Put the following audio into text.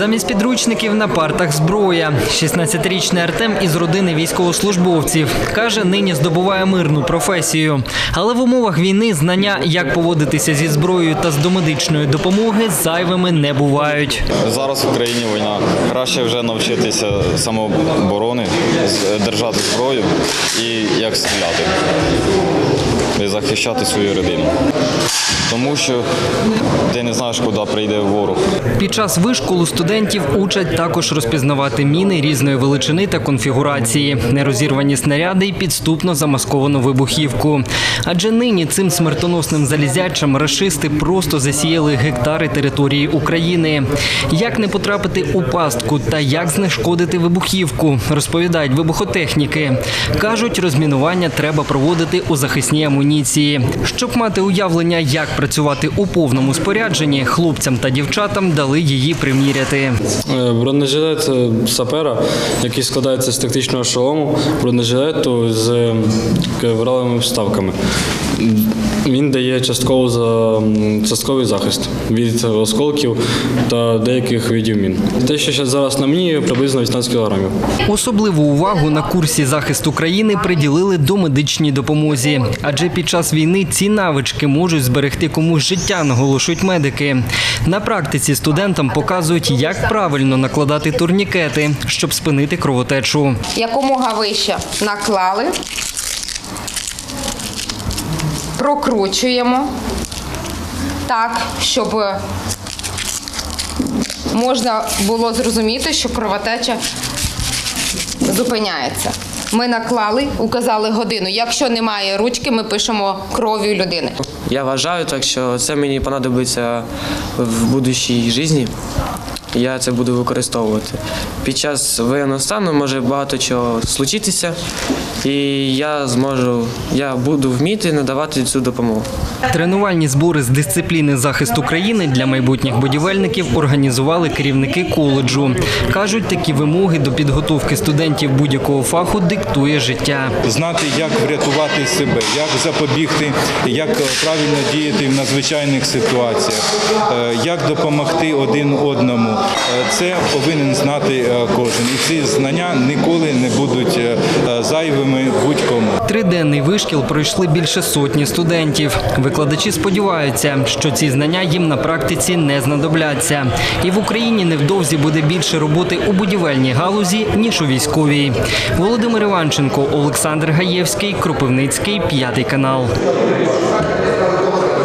Замість підручників на партах зброя. 16-річний Артем із родини військовослужбовців каже, нині здобуває мирну професію. Але в умовах війни знання, як поводитися зі зброєю та з домедичної допомоги, зайвими не бувають. Зараз в Україні війна. Краще вже навчитися самооборони, держати зброю і як стріляти. І захищати свою родину. Тому що ти не знаєш, куди прийде ворог. Під час вишколу студентів учать також розпізнавати міни різної величини та конфігурації, нерозірвані снаряди і підступно замасковану вибухівку. Адже нині цим смертоносним залізячам рашисти просто засіяли гектари території України. Як не потрапити у пастку та як знешкодити вибухівку, розповідають вибухотехніки. Кажуть, розмінування треба проводити у захисній амуніції. Щоб мати уявлення, як працювати у повному спорядженні, хлопцям та дівчатам дали її приміряти. Е, Бронежилет е, сапера, який складається з тактичного шолому, бронежилету з е, вралими вставками. Він дає частковий захист від осколків та деяких видів мін. Те, що зараз на мені, приблизно 18 кілограмів. Особливу увагу на курсі захисту країни приділили до медичній допомозі, адже під час війни ці навички можуть зберегти комусь життя, наголошують медики. На практиці студентам показують, як правильно накладати турнікети, щоб спинити кровотечу. якомога вище наклали, прокручуємо так, щоб можна було зрозуміти, що кровотеча зупиняється. Ми наклали, указали годину. Якщо немає ручки, ми пишемо кров'ю людини. Я вважаю так, що це мені понадобиться в будущій житті. Я це буду використовувати. Під час воєнного стану може багато чого случитися, і я зможу, я буду вміти надавати цю допомогу. Тренувальні збори з дисципліни захисту країни для майбутніх будівельників організували керівники коледжу. кажуть, такі вимоги до підготовки студентів будь-якого фаху диктує життя. знати, як врятувати себе, як запобігти, як правильно діяти в надзвичайних ситуаціях, е, як допомогти один одному. Е, Це повинен знати е, кожен. І ці знання ніколи не будуть е, зайвими будь-кому. Триденний вишкіл пройшли більше сотні студентів. Викладачі сподіваються, що ці знання їм на практиці не знадобляться. І в Україні невдовзі буде більше роботи у будівельній галузі, ніж у військовій. Володимир Іванченко, Олександр Гаєвський, Кропивницький, п'ятий канал.